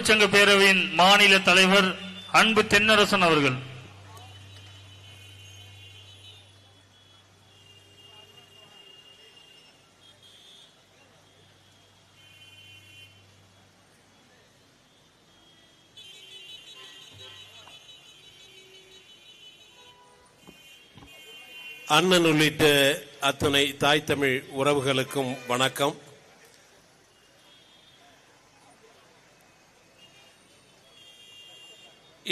தொழிற்சங்க பேரவையின் மாநில தலைவர் அன்பு தென்னரசன் அவர்கள். அண்ணன் உள்ளிட்ட அத்தனை தாய் தமிழ் உறவுகளுக்கும் வணக்கம்.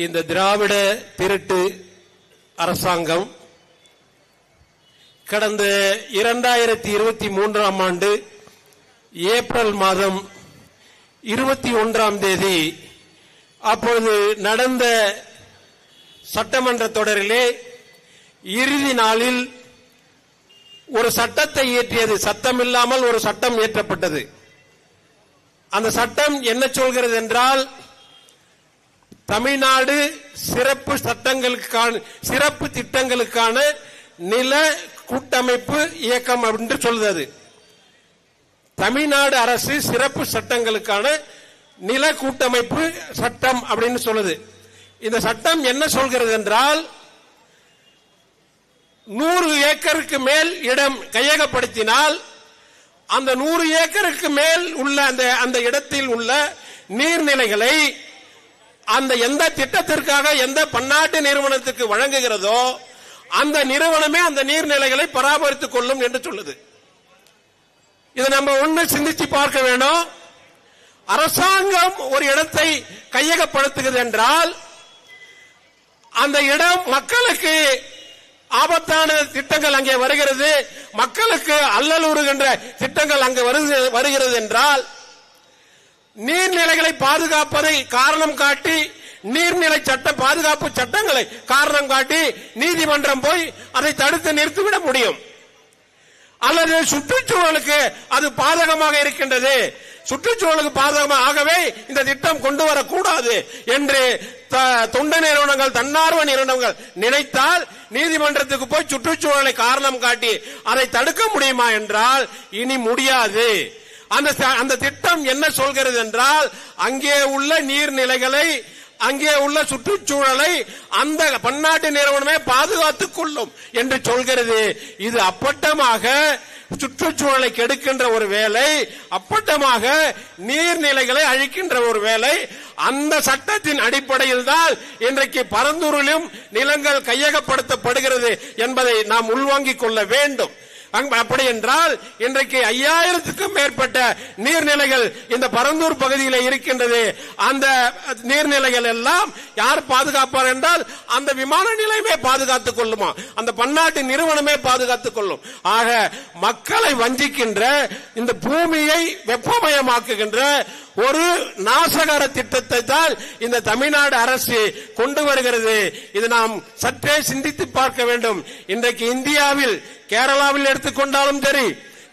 இந்த திராவிட திருட்டு அரசாங்கம் கடந்த இரண்டாயிரத்தி இருபத்தி மூன்றாம் ஆண்டு ஏப்ரல் மாதம் இருபத்தி ஒன்றாம் தேதி அப்பொழுது நடந்த சட்டமன்ற தொடரிலே இறுதி நாளில் ஒரு சட்டத்தை இயற்றியது. சத்தமில்லாமல் ஒரு சட்டம் இயற்றப்பட்டது. அந்த சட்டம் என்ன சொல்கிறது என்றால் தமிழ்நாடு சிறப்பு சட்டங்களுக்கான சிறப்பு திட்டங்களுக்கான நில கூட்டமைப்பு இயக்கம் என்று சொல்லுது. தமிழ்நாடு அரசு சிறப்பு சட்டங்களுக்கான நில கூட்டமைப்பு சட்டம் அப்படின்னு சொல்லுது. இந்த சட்டம் என்ன சொல்கிறது என்றால் நூறு ஏக்கருக்கு மேல் இடம் கையகப்படுத்தினால் அந்த நூறு ஏக்கருக்கு மேல் உள்ள அந்த அந்த இடத்தில் உள்ள நீர்நிலைகளை அந்த எந்த திட்டத்திற்காக எந்த பன்னாட்டு நிறுவனத்துக்கு வழங்குகிறதோ அந்த நிறுவனமே அந்த நீர்நிலைகளை பராமரித்துக் கொள்ளும் என்று சொல்லுது. இதை நம்ம ஒண்ணு சிந்திச்சு பார்க்க வேண்டும் அரசாங்கம் ஒரு இடத்தை கையகப்படுத்துகிறது என்றால் அந்த இடம் மக்களுக்கு ஆபத்தான திட்டங்கள் அங்கே வருகிறது மக்களுக்கு அல்லலுறுகின்ற திட்டங்கள் அங்கு வருகிறது என்றால் நீர்நிலைகளை பாதுகாப்பதை காரணம் காட்டி நீர்நிலை சட்ட பாதுகாப்பு சட்டங்களை காரணம் காட்டி நீதிமன்றம் போய் அதை தடுத்து நிறுத்திவிட முடியும். அல்லது சுற்றுச்சூழலுக்கு அது பாதகமாக இருக்கின்றது. சுற்றுச்சூழலுக்கு பாதகமாக ஆகவே இந்த திட்டம் கொண்டு வரக்கூடாது என்று த- தொண்டு நிறுவனங்கள் தன்னார்வ நிறுவனங்கள் நினைத்தால் நீதிமன்றத்துக்கு போய் சுற்றுச்சூழலை காரணம் காட்டி அதை தடுக்க முடியுமா என்றால் இனி முடியாது. அந்த அந்த திட்டம் என்ன சொல்கிறது என்றால் அங்கே உள்ள நீர்நிலைகளை அங்கே உள்ள சுற்றுச்சூழலை அந்த பன்னாட்டு நிறுவனமே பாதுகாத்துக் கொள்ளும் என்று சொல்கிறது. இது அப்பட்டமாக சுற்றுச்சூழலை கெடுக்கின்ற ஒரு வேலை அப்பட்டமாக நீர்நிலைகளை அழிக்கின்ற ஒரு வேலை. அந்த சட்டத்தின் அடிப்படையில் தான் இன்றைக்கு பரந்தூரிலும் நிலங்கள் கையகப்படுத்தப்படுகிறது என்பதை நாம் உள்வாங்கிக் கொள்ள வேண்டும். அப்படி என்றால் இன்றைக்கு ஐயாயிரத்துக்கும் மேற்பட்ட நீர்நிலைகள் இந்த பரந்தூர் பகுதியில் இருக்கின்றது. அந்த நீர்நிலைகள் எல்லாம் யார் பாதுகாப்பார் என்றால் அந்த விமான நிலையமே பாதுகாத்துக் கொள்ளுமா? அந்த பன்னாட்டு நிறுவனமே பாதுகாத்துக் கொள்ளும். ஆக மக்களை வஞ்சிக்கின்ற இந்த பூமியை வெப்பமயமாக்குகின்ற ஒரு நாசகர திட்டத்தை தான் இந்த தமிழ்நாடு அரசு கொண்டு வருகிறது. இது நாம் சற்றே சிந்தித்து பார்க்க வேண்டும். இன்றைக்கு இந்தியாவில் கேரளாவில் எடுத்துக்கொண்டாலும் சரி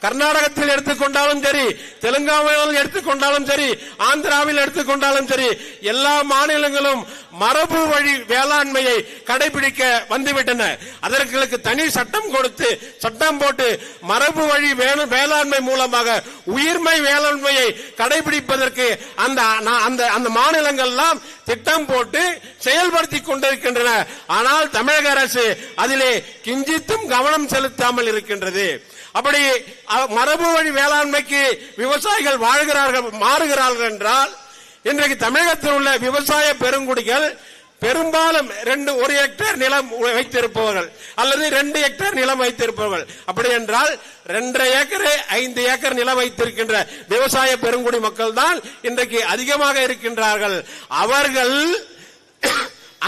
கர்நாடகத்தில் எடுத்துக்கொண்டாலும் சரி தெலுங்கானாவில் எடுத்துக்கொண்டாலும் சரி ஆந்திராவில் எடுத்துக்கொண்டாலும் சரி எல்லா மாநிலங்களும் மரபு வழி வேளாண்மையை கடைபிடிக்க வந்துவிட்டன. அதற்கு தனி சட்டம் கொடுத்து சட்டம் போட்டு மரபு வழி வேளாண்மை மூலமாக உயிர்மை வேளாண்மையை கடைபிடிப்பதற்கு அந்த அந்த அந்த மாநிலங்கள்லாம் திட்டம் போட்டு செயல்படுத்தி கொண்டிருக்கின்றன. ஆனால் தமிழக அரசு அதிலே கிஞ்சித்தும் கவனம் செலுத்தாமல் இருக்கின்றது. அப்படி மரபு வழி வேளாண்மைக்கு விவசாயிகள் வாழ்கிறார்கள் மாறுகிறார்கள் என்றால் இன்றைக்கு தமிழகத்தில் உள்ள விவசாய பெருங்குடிகள் பெரும்பாலும் ரெண்டு ஒரு ஹெக்டேர் நிலம் வைத்திருப்பவர்கள் அல்லது ரெண்டு ஹெக்டேர் நிலம் வைத்திருப்பவர்கள். அப்படி என்றால் ரெண்டரை ஏக்கர் ஐந்து ஏக்கர் நிலம் வைத்திருக்கின்ற விவசாய பெருங்குடி மக்கள் தான் இன்றைக்கு அதிகமாக இருக்கின்றார்கள். அவர்கள்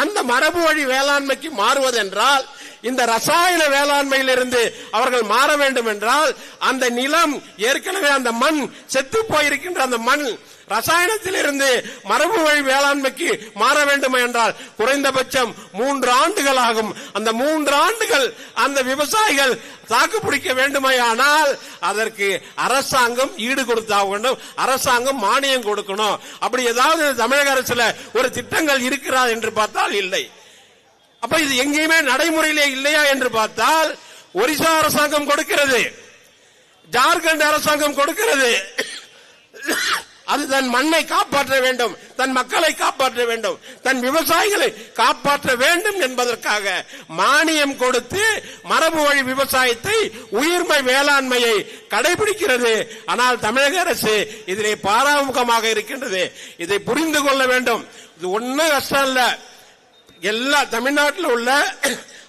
அந்த மரபு வழி வேளாண்மைக்கு மாறுவதென்றால் இந்த ரசாயன வேளாண்மையிலிருந்து அவர்கள் மாற வேண்டும் என்றால் அந்த நிலம் ஏற்கனவே அந்த மண் செத்து போயிருக்கின்ற அந்த மண் ரசாயனத்திலிருந்து மரபு வழி வேளாண்மைக்கு மாற வேண்டும் என்றால் குறைந்தபட்சம் மூன்று ஆண்டுகள் ஆகும் அந்த மூன்று ஆண்டுகள் அந்த விவசாயிகள் தாக்கு பிடிக்க வேண்டுமையானால் அதற்கு அரசாங்கம் ஈடு கொடுத்தாக வேண்டும். அரசாங்கம் மானியம் கொடுக்கணும். அப்படி ஏதாவது தமிழக அரசுல ஒரு திட்டங்கள் இருக்கிறா என்று பார்த்தால் இல்லை. அப்ப இது எங்கேயுமே நடைமுறையிலே இல்லையா என்று பார்த்தால் ஒரிசா அரசாங்கம் கொடுக்கிறது. ஜார்க்கண்ட் அரசாங்கம் கொடுக்கிறது. அது தன் மண்ணை காப்பாற்ற வேண்டும் தன் மக்களை காப்பாற்ற வேண்டும் தன் விவசாயிகளை காப்பாற்ற வேண்டும் என்பதற்காக மானியம் கொடுத்து மரபு வழி விவசாயத்தை உயிர்மை வேளாண்மையை கடைபிடிக்கிறது. ஆனால் தமிழக அரசு இதிலே பாராமுகமாக இருக்கின்றது. இதை புரிந்து கொள்ள வேண்டும். இது ஒன்னும் கஷ்டம் இல்லை. எல்லா தமிழ்நாட்டில் உள்ள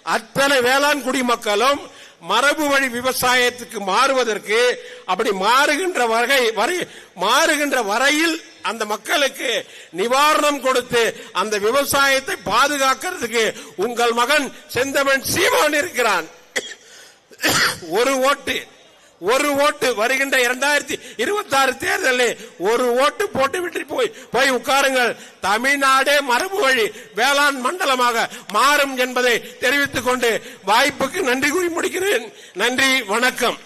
அத்தனை வேளாண் குடிமக்களும் மரபு வழி விவசாயத்துக்கு மாறுவதற்கு அப்படி மாறுகின்ற வகை வரை மாறுகின்ற வரையில் அந்த மக்களுக்கு நிவாரணம் கொடுத்து அந்த விவசாயத்தை பாதுகாக்கிறதுக்கு உங்கள் மகன் செந்தமன் சீமான் இருக்கிறான். ஒரு ஓட்டு. ஒரு ஓட்டு வருகின்ற இரண்டாயிரத்தி இருபத்தி ஆறு தேர்தலில் ஒரு ஓட்டு போட்டு விட்டு போய் போய் உட்காருங்கள். தமிழ்நாடே மரபு வழி வேளாண் மண்டலமாக மாறும் என்பதை தெரிவித்துக் கொண்டு வாய்ப்புக்கு நன்றி கூறி முடிக்கிறேன். நன்றி வணக்கம்.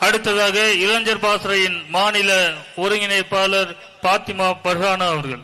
அடுத்ததாக இளைஞர் பாசறையின் மாநில ஒருங்கிணைப்பாளர் பாத்திமா பர்ஹானா அவர்கள்.